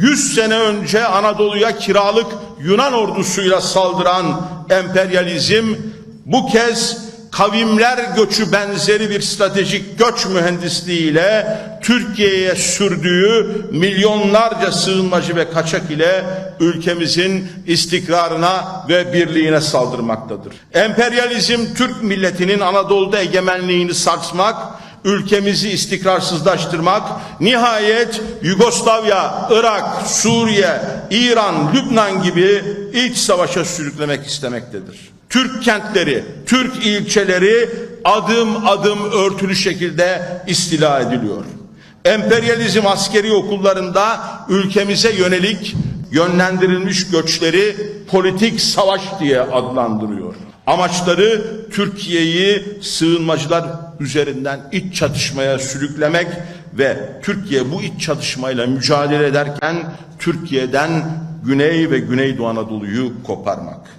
100 sene önce Anadolu'ya kiralık Yunan ordusuyla saldıran emperyalizm bu kez kavimler göçü benzeri bir stratejik göç mühendisliğiyle Türkiye'ye sürdüğü milyonlarca sığınmacı ve kaçak ile ülkemizin istikrarına ve birliğine saldırmaktadır. Emperyalizm Türk milletinin Anadolu'da egemenliğini sarsmak, ülkemizi istikrarsızlaştırmak, nihayet Yugoslavya, Irak, Suriye, İran, Lübnan gibi iç savaşa sürüklemek istemektedir. Türk kentleri, Türk ilçeleri adım adım örtülü şekilde istila ediliyor. Emperyalizm askeri okullarında ülkemize yönelik yönlendirilmiş göçleri politik savaş diye adlandırıyor. Amaçları Türkiye'yi sığınmacılar üzerinden iç çatışmaya sürüklemek ve Türkiye bu iç çatışmayla mücadele ederken Türkiye'den Güney ve Güneydoğu Anadolu'yu koparmak.